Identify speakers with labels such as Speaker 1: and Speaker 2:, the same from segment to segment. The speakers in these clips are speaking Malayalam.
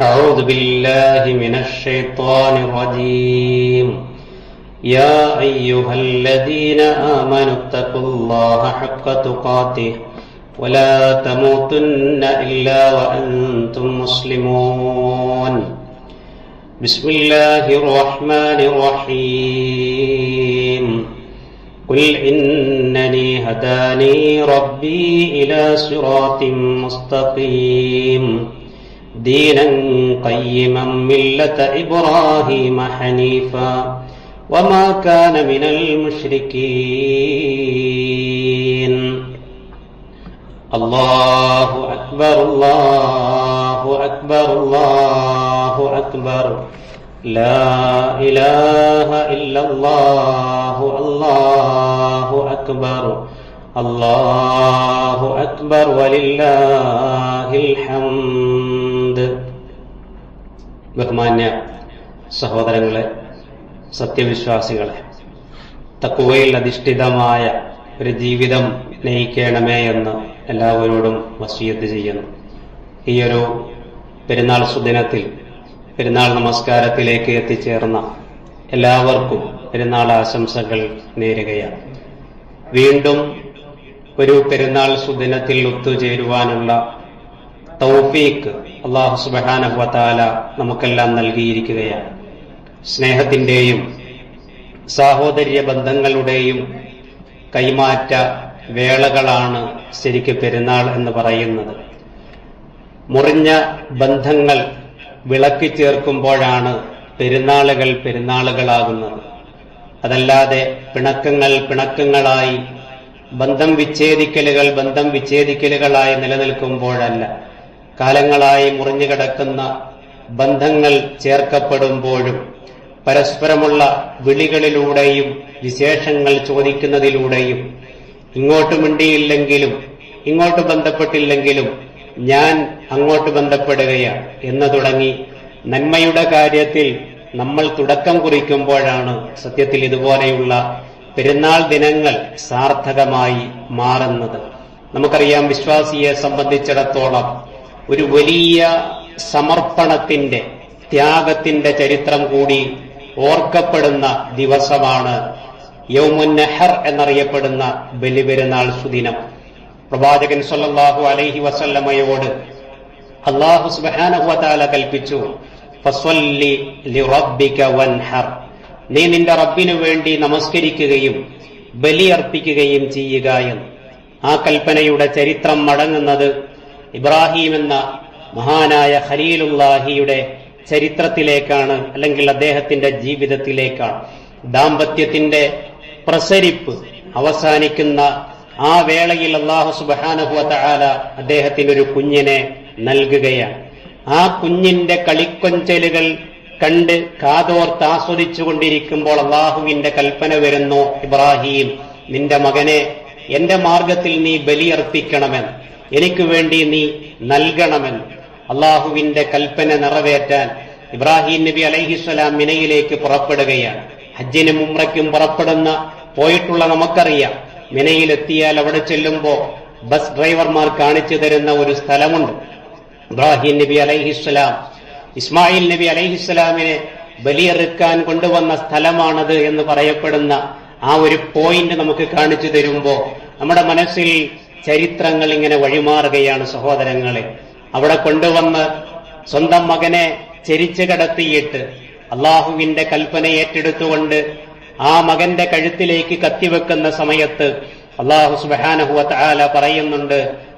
Speaker 1: أعوذ بالله من الشيطان الرجيم. يا أيها الذين آمنوا اتقوا الله حق تقاته ولا تموتن إلا وأنتم مسلمون. بسم الله الرحمن الرحيم. قل إنني هداني ربي إلى صراط مستقيم. دينا قيما ملة إبراهيم حنيفا وما كان من المشركين. الله أكبر الله أكبر الله أكبر. لا إله إلا الله الله أكبر. الله أكبر ولله الحمد. ബഹുമാന്യ സഹോദരങ്ങളെ സത്യവിശ്വാസികളെ തക്കുവയിൽ അധിഷ്ഠിതമായ ഒരു ജീവിതം നയിക്കണമേ എന്ന് എല്ലാവരോടും വസീയത്ത് ചെയ്യുന്നു. ഈ ഒരു പെരുന്നാൾ സുദിനത്തിൽ പെരുന്നാൾ നമസ്കാരത്തിലേക്ക് എത്തിച്ചേർന്ന എല്ലാവർക്കും പെരുന്നാൾ ആശംസകൾ നേരുകയാണ്. വീണ്ടും ഒരു പെരുന്നാൾ സുദിനത്തിൽ ഒത്തുചേരുവാനുള്ള തൗഫീക്ക് അള്ളാഹു സുബാനഹ്വത്താല നമുക്കെല്ലാം നൽകിയിരിക്കുകയാണ്. സ്നേഹത്തിന്റെയും സാഹോദര്യ ബന്ധങ്ങളുടെയും കൈമാറ്റ വേളകളാണ് ശരിക്ക് പെരുന്നാൾ എന്ന് പറയുന്നത്. മുറിഞ്ഞ ബന്ധങ്ങൾ വിളക്കി ചേർക്കുമ്പോഴാണ് പെരുന്നാളുകൾ പെരുന്നാളുകളാകുന്നത്. അതല്ലാതെ പിണക്കങ്ങൾ പിണക്കങ്ങളായി ബന്ധം വിച്ഛേദിക്കലുകൾ ബന്ധം വിച്ഛേദിക്കലുകളായി നിലനിൽക്കുമ്പോഴല്ല കാലങ്ങളായി മുറിഞ്ഞുകിടക്കുന്ന ബന്ധങ്ങൾ ചേർക്കപ്പെടുമ്പോഴും പരസ്പരമുള്ള വിളികളിലൂടെയും വിശേഷങ്ങൾ ചോദിക്കുന്നതിലൂടെയും ഇങ്ങോട്ട് മിണ്ടിയില്ലെങ്കിലും ഇങ്ങോട്ട് ബന്ധപ്പെട്ടില്ലെങ്കിലും ഞാൻ അങ്ങോട്ട് ബന്ധപ്പെടുകയാണ് എന്ന് തുടങ്ങി നന്മയുടെ കാര്യത്തിൽ നമ്മൾ തുടക്കം കുറിക്കുമ്പോഴാണ് സത്യത്തിൽ ഇതുപോലെയുള്ള പെരുന്നാൾ ദിനങ്ങൾ സാർത്ഥകമായി മാറുന്നത്. നമുക്കറിയാം വിശ്വാസിയെ സംബന്ധിച്ചിടത്തോളം ഒരു വലിയ സമർപ്പണത്തിന്റെ ത്യാഗത്തിന്റെ ചരിത്രം കൂടി ഓർക്കപ്പെടുന്ന ദിവസമാണ് യൗമുന്നഹർ എന്നറിയപ്പെടുന്ന ബലിപെരുന്നാൾ സുദിനം. പ്രവാചകൻ സല്ലല്ലാഹു അലൈഹി വസല്ലമയോട് അള്ളാഹു സുബാനഹുല കൽപ്പിച്ചു നീ നിന്റെ റബ്ബിനു വേണ്ടി നമസ്കരിക്കുകയും ബലിയർപ്പിക്കുകയും ചെയ്യുക എന്ന്. ആ കൽപ്പനയുടെ ചരിത്രം മടങ്ങുന്നത് ഇബ്രാഹിം എന്ന മഹാനായ ഖലീലുല്ലാഹിയുടെ ചരിത്രത്തിലേക്കാണ് അല്ലെങ്കിൽ അദ്ദേഹത്തിന്റെ ജീവിതത്തിലേക്കാണ്. ദാമ്പത്യത്തിന്റെ പ്രസരിപ്പ് അവസാനിക്കുന്ന ആ വേളയിൽ അള്ളാഹു സുബാനഹുവല അദ്ദേഹത്തിന് ഒരു കുഞ്ഞിനെ നൽകുകയാണ്. ആ കുഞ്ഞിന്റെ കളിക്കൊഞ്ചലുകൾ കണ്ട് കാതോർത്ത് ആസ്വദിച്ചു കൊണ്ടിരിക്കുമ്പോൾ അള്ളാഹുവിന്റെ കൽപ്പന വരുന്നു ഇബ്രാഹിം നിന്റെ മകനെ എന്റെ മാർഗത്തിൽ നീ ബലിയർപ്പിക്കണമെന്ന്. എനിക്ക് വേണ്ടി നീ നൽകണമെന്ന് അള്ളാഹുവിന്റെ കൽപ്പന നിറവേറ്റാൻ ഇബ്രാഹിം നബി അലൈഹിസ്സലാം മിനയിലേക്ക് പുറപ്പെടുകയാണ്. ഹജ്ജിനും ഉമ്രയ്ക്കും പുറപ്പെടുന്ന പോയിട്ടുള്ള നമുക്കറിയാം. മിനയിലെത്തിയാൽ അവിടെ ചെല്ലുമ്പോ ബസ് ഡ്രൈവർമാർ കാണിച്ചു തരുന്ന ഒരു സ്ഥലമുണ്ട്. ഇബ്രാഹിം നബി അലൈഹിസ്സലാം ഇസ്മായിൽ നബി അലൈഹിസ്സലാമിനെ ബലിയെറുക്കാൻ കൊണ്ടുവന്ന സ്ഥലമാണത് എന്ന് പറയപ്പെടുന്ന ആ ഒരു പോയിന്റ് നമുക്ക് കാണിച്ചു തരുമ്പോ നമ്മുടെ മനസ്സിൽ ചരിത്രങ്ങൾ ഇങ്ങനെ വഴിമാറുകയാണ് സഹോദരങ്ങളെ. അവിടെ കൊണ്ടുവന്ന് സ്വന്തം മകനെ ചരിച്ചു കടത്തിയിട്ട് അള്ളാഹുവിന്റെ കൽപ്പന ഏറ്റെടുത്തുകൊണ്ട് ആ മകന്റെ കഴുത്തിലേക്ക് കത്തിവെക്കുന്ന സമയത്ത് അള്ളാഹു സുബാനഹുല പറയുന്നുണ്ട്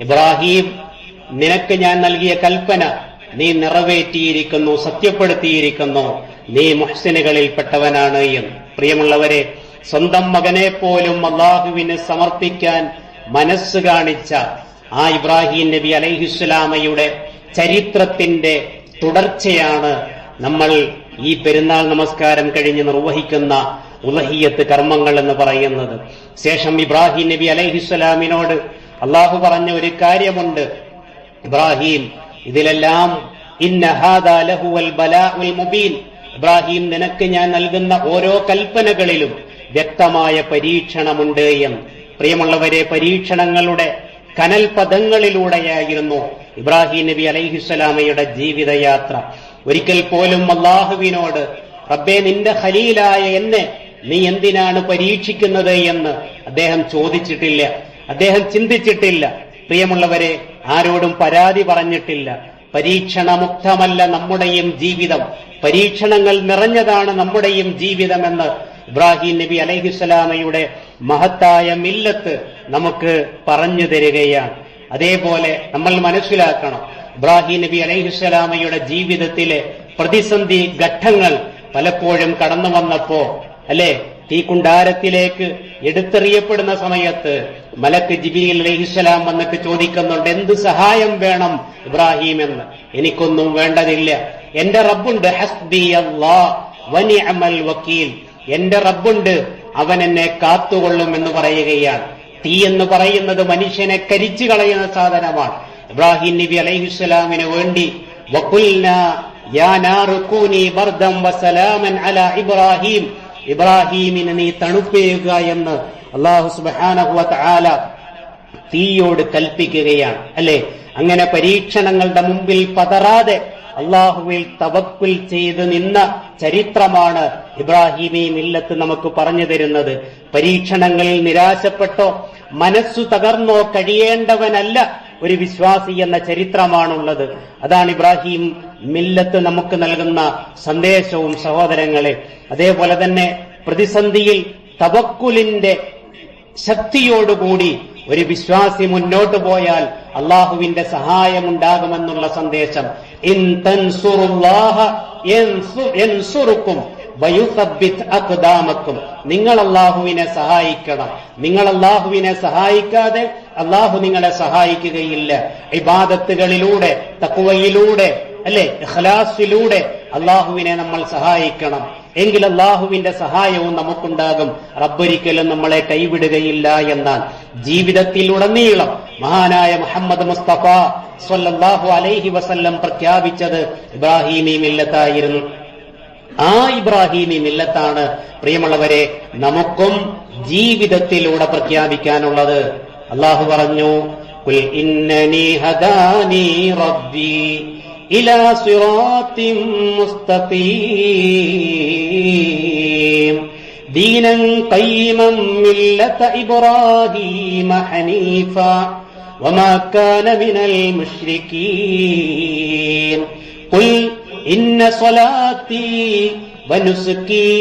Speaker 1: ഇബ്രാഹിം നിനക്ക് ഞാൻ നൽകിയ കൽപ്പന നീ നിറവേറ്റിയിരിക്കുന്നു സത്യപ്പെടുത്തിയിരിക്കുന്നു. നീ മുഹ്സിനുകളിൽപ്പെട്ടവനാണ് എന്ന്. പ്രിയമുള്ളവരെ സ്വന്തം മകനെ പോലും അള്ളാഹുവിന് സമർപ്പിക്കാൻ മനസ്സ് കാണിച്ച ആ ഇബ്രാഹിം നബി അലൈഹിസ്ലാമയുടെ ചരിത്രത്തിന്റെ തുടർച്ചയാണ് നമ്മൾ ഈ പെരുന്നാൾ നമസ്കാരം കഴിഞ്ഞ് നിർവഹിക്കുന്ന ഉലഹിയത്ത് കർമ്മങ്ങൾ എന്ന് പറയുന്നത്. ശേഷം ഇബ്രാഹിം നബി അലൈഹിസ്സലാമിനോട് അള്ളാഹു പറഞ്ഞ ഒരു കാര്യമുണ്ട്. ഇബ്രാഹിം ഇതിലെല്ലാം ഇന്ന ഹാദാ ബലാ ബലാഉൽ മുബീൻ ഇബ്രാഹിം നിനക്ക് ഞാൻ നൽകുന്ന ഓരോ കൽപ്പനകളിലും വ്യക്തമായ പരീക്ഷണമുണ്ട് എന്ന്. പ്രിയമുള്ളവരെ പരീക്ഷണങ്ങളുടെ കനൽ പദങ്ങളിലൂടെയായിരുന്നു ഇബ്രാഹിം നബി അലൈഹിസ്സലാമയുടെ ജീവിതയാത്ര. ഒരിക്കൽ പോലും അള്ളാഹുവിനോട് റബ്ബെ നിന്റെ ഖലീലായ എന്നെ നീ എന്തിനാണ് പരീക്ഷിക്കുന്നത്? എന്ന് അദ്ദേഹം ചോദിച്ചിട്ടില്ല. അദ്ദേഹം ചിന്തിച്ചിട്ടില്ല. പ്രിയമുള്ളവരെ ആരോടും പരാതി പറഞ്ഞിട്ടില്ല. പരീക്ഷണമുക്തമല്ല നമ്മുടെയും ജീവിതം. പരീക്ഷണങ്ങൾ നിറഞ്ഞതാണ് നമ്മുടെയും ജീവിതമെന്ന് ഇബ്രാഹിം നബി അലഹിസ്സലാമയുടെ മഹത്തായ മില്ലത്ത് നമുക്ക് പറഞ്ഞു തരികയാണ്. അതേപോലെ നമ്മൾ മനസ്സിലാക്കണം ഇബ്രാഹിം നബി അലഹിസ്സലാമയുടെ ജീവിതത്തിലെ പ്രതിസന്ധി ഘട്ടങ്ങൾ പലപ്പോഴും കടന്നു വന്നപ്പോ അല്ലെ? തീക്കുണ്ടാരത്തിലേക്ക് എടുത്തെറിയപ്പെടുന്ന സമയത്ത് മലക്ക് ജിബിയിൽ അലഹിസ്സലാം വന്നിട്ട് ചോദിക്കുന്നുണ്ട് എന്ത് സഹായം വേണം ഇബ്രാഹിം എന്ന് എനിക്കൊന്നും വേണ്ടതില്ല. എന്റെ റബ്ബുണ്ട് ഹസ്ബി വലി അമൽ വക്കീൽ. എന്റെ റബ്ബുണ്ട് അവൻ എന്നെ കാത്തുകൊള്ളും എന്ന് പറയുകയാണ്. തീ എന്ന് പറയുന്നത് മനുഷ്യനെ കരിച്ചു കളയുന്ന സാധനമാണ്. ഇബ്രാഹിം നബി അലൈഹിസ്സലാമിന് വേണ്ടി ഇബ്രാഹിം. ഇബ്രാഹീമിന് നീ തണുപ്പേയുക എന്ന് അള്ളാഹു തീയോട് കൽപ്പിക്കുകയാണ്. അല്ലെ? അങ്ങനെ പരീക്ഷണങ്ങളുടെ മുമ്പിൽ പതറാതെ അള്ളാഹുവിൽ തവക്കുൽ ചെയ്ത് നിന്ന ചരിത്രമാണ് ഇബ്രാഹിമി മില്ലത്ത് നമുക്ക് പറഞ്ഞു തരുന്നത്. പരീക്ഷണങ്ങളിൽ നിരാശപ്പെട്ടോ മനസ്സു തകർന്നോ കഴിയേണ്ടവനല്ല ഒരു വിശ്വാസി എന്ന ചരിത്രമാണുള്ളത്. അതാണ് ഇബ്രാഹിം മില്ലത്ത് നമുക്ക് നൽകുന്ന സന്ദേശവും സഹോദരങ്ങളെ. അതേപോലെ തന്നെ പ്രതിസന്ധിയിൽ തവക്കുലിന്റെ ശക്തിയോടുകൂടി ഒരു വിശ്വാസി മുന്നോട്ടു പോയാൽ അള്ളാഹുവിന്റെ സഹായമുണ്ടാകുമെന്നുള്ള സന്ദേശം. നിങ്ങൾ അള്ളാഹുവിനെ സഹായിക്കണം. നിങ്ങൾ അള്ളാഹുവിനെ സഹായിക്കാതെ അള്ളാഹു നിങ്ങളെ സഹായിക്കുകയില്ല. ഇബാദത്തുകളിലൂടെ തക്കുവയിലൂടെ അല്ലെ? ഇഖ്ലാസിലൂടെ അള്ളാഹുവിനെ നമ്മൾ സഹായിക്കണം. എങ്കിൽ അള്ളാഹുവിന്റെ സഹായവും നമുക്കുണ്ടാകും. റബ്ബൊരിക്കലും നമ്മളെ കൈവിടുകയില്ല എന്നാൽ ജീവിതത്തിലുടനീളം മഹാനായ മുഹമ്മദ് മുസ്തഫ സ്വല്ലാഹു അലൈഹി വസല്ലം പ്രഖ്യാപിച്ചത് ഇബ്രാഹിമി മില്ലത്തായിരുന്നു. ആ ഇബ്രാഹിമി മില്ലത്താണ് പ്രിയമുള്ളവരെ നമുക്കും ജീവിതത്തിലൂടെ പ്രഖ്യാപിക്കാനുള്ളത്. അള്ളാഹു പറഞ്ഞു "ഖുൽ ഇന്നനി ഹദാനി റബ്ബി ഇലാ സിറാത്തിൻ മുസ്തഖീം ദീനൻ ഖയ്യിമൻ മില്ലത ഇബ്രാഹീമ ഹനീഫ وما كان من المشركين قل إن صلاتي ونسكي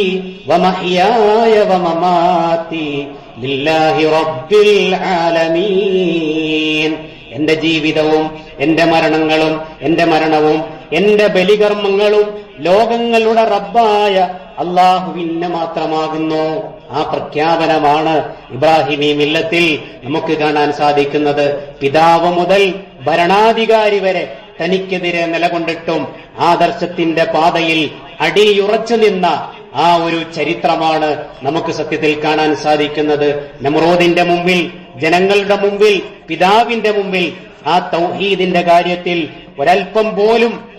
Speaker 1: ومحياي ومماتي لله رب العالمين എന്റെ ജീവിതവും എന്റെ മരണങ്ങളും എന്റെ മരണവും എന്റെ ബലികർമ്മങ്ങളും ലോകങ്ങളുടെ റബ്ബായ അള്ളാഹുവിന് മാത്രമാകുന്നു. ആ പ്രഖ്യാപനമാണ് ഇബ്രാഹിമി മില്ലത്തിൽ നമുക്ക് കാണാൻ സാധിക്കുന്നത്. പിതാവ് മുതൽ ഭരണാധികാരി വരെ തനിക്കെതിരെ നിലകൊണ്ടിട്ടും ആദർശത്തിന്റെ പാതയിൽ അടിയുറച്ചു നിന്ന ആ ഒരു ചരിത്രമാണ് നമുക്ക് സത്യത്തിൽ കാണാൻ സാധിക്കുന്നത്. നമ്രോദിന്റെ മുമ്പിൽ ജനങ്ങളുടെ മുമ്പിൽ പിതാവിന്റെ മുമ്പിൽ ആ തൗഹീദിന്റെ കാര്യത്തിൽ ഒരൽപ്പം പോലും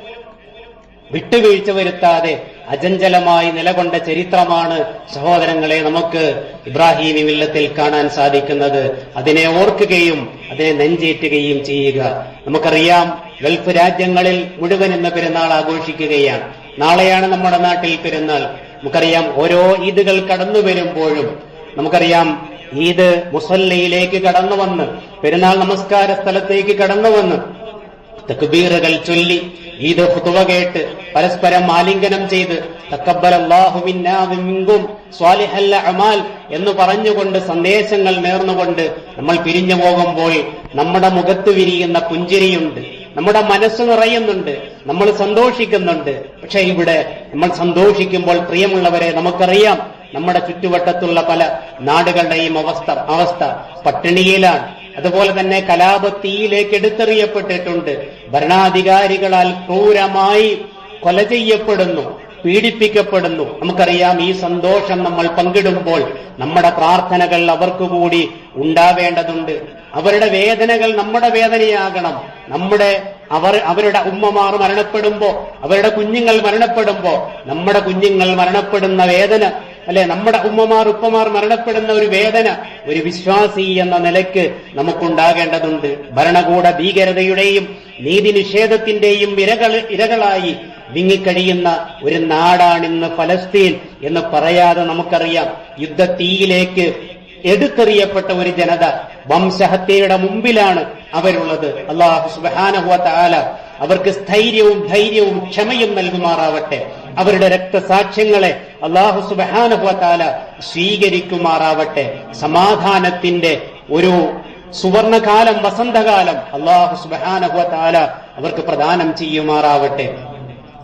Speaker 1: വിട്ടുവീഴ്ച വരുത്താതെ അജഞ്ചലമായി നിലകൊണ്ട ചരിത്രമാണ് സഹോദരങ്ങളെ നമുക്ക് ഇബ്രാഹിമി വില്ലത്തിൽ കാണാൻ സാധിക്കുന്നത്. അതിനെ ഓർക്കുകയും അതിനെ നെഞ്ചേറ്റുകയും ചെയ്യുക. നമുക്കറിയാം ഗൾഫ് രാജ്യങ്ങളിൽ മുഴുവൻ ഇന്ന് പെരുന്നാൾ ആഘോഷിക്കുകയാണ്. നാളെയാണ് നമ്മുടെ നാട്ടിൽ പെരുന്നാൾ. നമുക്കറിയാം ഓരോ ഈദുകൾ കടന്നു വരുമ്പോഴും നമുക്കറിയാം ഈദ് മുസല്ലയിലേക്ക് കടന്നു വന്ന് പെരുന്നാൾ നമസ്കാര സ്ഥലത്തേക്ക് കടന്നു വന്ന് തക്ബീറുകൾ ചൊല്ലി ഈദ് ഹുതുവ കേട്ട് പരസ്പരം ആലിംഗനം ചെയ്ത് സ്വാലിഹല്ല അമാൽ എന്ന് പറഞ്ഞുകൊണ്ട് സന്ദേശങ്ങൾ നേർന്നുകൊണ്ട് നമ്മൾ പിരിഞ്ഞു പോകുമ്പോൾ നമ്മുടെ മുഖത്ത് വിരിയുന്ന പുഞ്ചിരിയുണ്ട് നമ്മുടെ മനസ്സ് നിറയുന്നുണ്ട് നമ്മൾ സന്തോഷിക്കുന്നുണ്ട്. പക്ഷെ ഇവിടെ നമ്മൾ സന്തോഷിക്കുമ്പോൾ പ്രിയമുള്ളവരെ നമുക്കറിയാം നമ്മുടെ ചുറ്റുവട്ടത്തുള്ള പല നാടുകളുടെയും അവസ്ഥ അവസ്ഥ പട്ടിണിയിലാണ്. അതുപോലെ തന്നെ കലാപത്തിയിലേക്ക് എടുത്തെറിയപ്പെട്ടിട്ടുണ്ട്. ഭരണാധികാരികളാൽ ക്രൂരമായി കൊല ചെയ്യപ്പെടുന്നു പീഡിപ്പിക്കപ്പെടുന്നു. നമുക്കറിയാം ഈ സന്തോഷം നമ്മൾ പങ്കിടുമ്പോൾ നമ്മുടെ പ്രാർത്ഥനകൾ അവർക്ക് കൂടി ഉണ്ടാവേണ്ടതുണ്ട്. അവരുടെ വേദനകൾ നമ്മുടെ വേദനയാകണം. നമ്മുടെ അവർ അവരുടെ ഉമ്മമാർ മരണപ്പെടുമ്പോ അവരുടെ കുഞ്ഞുങ്ങൾ മരണപ്പെടുമ്പോ നമ്മുടെ കുഞ്ഞുങ്ങൾ മരണപ്പെടുന്ന വേദന അല്ലെ നമ്മുടെ ഉമ്മമാർ ഉപ്പമാർ മരണപ്പെടുന്ന ഒരു വേദന ഒരു വിശ്വാസി എന്ന നിലയ്ക്ക് നമുക്കുണ്ടാകേണ്ടതുണ്ട്. ഭരണകൂട ഭീകരതയുടെയും നീതി നിഷേധത്തിന്റെയും ഇരകൾ ഇരകളായി വിങ്ങിക്കഴിയുന്ന ഒരു നാടാണിന്ന് ഫലസ്തീൻ എന്ന് പറയാതെ നമുക്കറിയാം. യുദ്ധ തീയിലേക്ക് എടുത്തെറിയപ്പെട്ട ഒരു ജനത വംശഹത്യയുടെ മുമ്പിലാണ് അവരുള്ളത്. അള്ളാഹു സുബാനഹുവ ആല അവർക്ക് സ്ഥൈര്യവും ധൈര്യവും ക്ഷമയും നൽകുമാറാവട്ടെ. അവരുടെ രക്തസാക്ഷ്യങ്ങളെ അള്ളാഹു സുബാനുഭവത്താല സ്വീകരിക്കുമാറാവട്ടെ. സമാധാനത്തിന്റെ ഒരു സുവർണകാലം വസന്തകാലം അള്ളാഹു സുബാനുഭവത്താല അവർക്ക് പ്രദാനം ചെയ്യുമാറാവട്ടെ.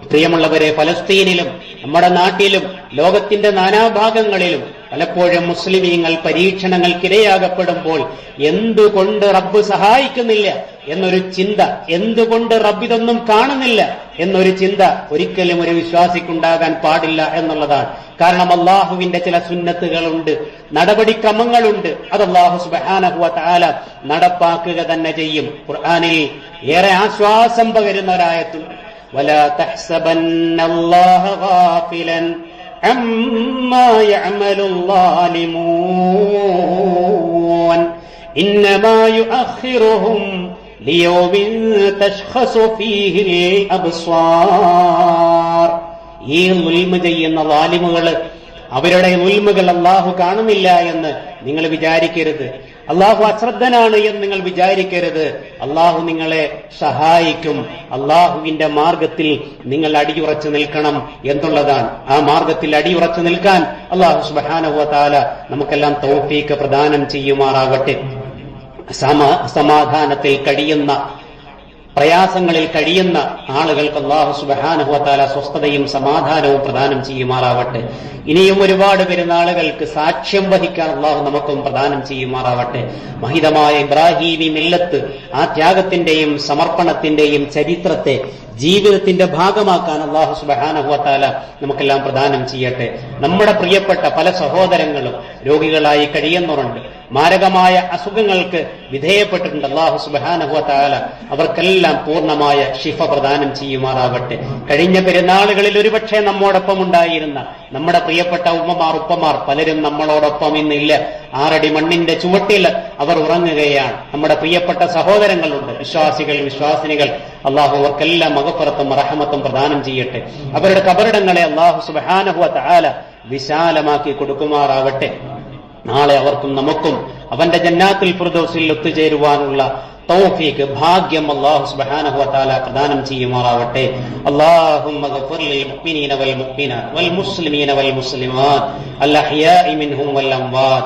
Speaker 1: പ്രിയമുള്ളവരെ ഫലസ്തീനിലും നമ്മുടെ നാട്ടിലും ലോകത്തിന്റെ നാനാഭാഗങ്ങളിലും പലപ്പോഴും മുസ്ലിമീങ്ങൾ പരീക്ഷണങ്ങൾക്കിരയാകപ്പെടുമ്പോൾ എന്തുകൊണ്ട് റബ്ബ് സഹായിക്കുന്നില്ല എന്നൊരു ചിന്ത എന്തുകൊണ്ട് റബ്ബ് ഇതൊന്നും കാണുന്നില്ല എന്നൊരു ചിന്ത ഒരിക്കലും ഒരു വിശ്വാസിക്കുണ്ടാകാൻ പാടില്ല എന്നുള്ളതാണ്. കാരണം അള്ളാഹുവിന്റെ ചില സുന്നത്തുകളുണ്ട് നടപടിക്രമങ്ങളുണ്ട് അത് അള്ളാഹു സുബാനഹുവ താല നടപ്പാക്കുക തന്നെ ചെയ്യും. ഖുർആാനിൽ ഏറെ ആശ്വാസം പകരുന്ന ഒരായത്തുണ്ട്. ولا تحسبن الله غافلا عما يعمل الظالمون إنما يؤخرهم ليوم تشخص فيه الأبصار ഈ നുൽമ ചെയ്യുന്ന വാലിമുകൾ അവരുടെ നുൽമുകൾ അള്ളാഹു കാണുന്നില്ല എന്ന് നിങ്ങൾ വിചാരിക്കരുത് അള്ളാഹു അശ്രദ്ധനാണ് എന്ന് നിങ്ങൾ വിചാരിക്കരുത്. അള്ളാഹു നിങ്ങളെ സഹായിക്കും. അള്ളാഹുവിന്റെ മാർഗത്തിൽ നിങ്ങൾ അടിയുറച്ചു നിൽക്കണം എന്നുള്ളതാണ്. ആ മാർഗത്തിൽ അടിയുറച്ചു നിൽക്കാൻ അള്ളാഹു സുബാനഹുവ താല നമുക്കെല്ലാം തൗഫീക്ക് പ്രദാനം ചെയ്യുമാറാകട്ടെ. സമാധാനത്തിൽ കഴിയുന്ന പ്രയാസങ്ങളിൽ കഴിയുന്ന ആളുകൾക്ക് അള്ളാഹു സുബാനുഹത്താല സ്വസ്ഥതയും സമാധാനവും പ്രദാനം ചെയ്യുമാറാവട്ടെ. ഇനിയും ഒരുപാട് പെരുന്നാളുകൾക്ക് സാക്ഷ്യം വഹിക്കാൻ അള്ളാഹു നമുക്കും പ്രദാനം ചെയ്യുമാറാവട്ടെ. മഹിതമായ ഇബ്രാഹീമി മില്ലത്ത് ആ ത്യാഗത്തിന്റെയും സമർപ്പണത്തിന്റെയും ചരിത്രത്തെ ജീവിതത്തിന്റെ ഭാഗമാക്കാൻ അള്ളാഹു സുബഹാനഹുവത്താല നമുക്കെല്ലാം പ്രദാനം ചെയ്യട്ടെ. നമ്മുടെ പ്രിയപ്പെട്ട പല സഹോദരങ്ങളും രോഗികളായി കഴിയുന്നവരുണ്ട്. മാരകമായ അസുഖങ്ങൾക്ക് വിധേയപ്പെട്ടിട്ടുണ്ട്. അള്ളാഹു സുബാനഹുല അവർക്കെല്ലാം പൂർണമായ ശിഫ പ്രദാനം ചെയ്യുമാറാവട്ടെ കഴിഞ്ഞ പെരുന്നാളുകളിൽ ഒരുപക്ഷെ നമ്മോടൊപ്പം ഉണ്ടായിരുന്ന നമ്മുടെ പ്രിയപ്പെട്ട ഉമ്മമാർ ഉപ്പമാർ പലരും നമ്മളോടൊപ്പം ഇന്നില്ല. ആറടി മണ്ണിന്റെ ചുവട്ടിൽ അവർ ഉറങ്ങുകയാണ്. നമ്മുടെ പ്രിയപ്പെട്ട സഹോദരങ്ങളുണ്ട്. വിശ്വാസികൾ വിശ്വാസിനികൾ. അള്ളാഹു അവർക്കെല്ലാം മകപ്പുറത്തും റഹമത്തും പ്രദാനം ചെയ്യട്ടെ. അവരുടെ കബറിടങ്ങളെ അള്ളാഹു സുബാനഹുവ താല വിശാലമാക്കി കൊടുക്കുമാറാവട്ടെ നാളെ അവർക്കും നമുക്കും അവന്റെ ജന്നാത്തിൽ ഫുർദോസിൽ ഒത്തുചേരുവാനുള്ള തൗഫീക്ക് ഭാഗ്യം അല്ലാഹു സുബ്ഹാനഹു വതആല പ്രദാനം ചെയ്യുമാറാവട്ടെ اللهم اغفر للمؤمنين والمؤمنات والمسلمين والمسلمات الأحياء منهم والأموات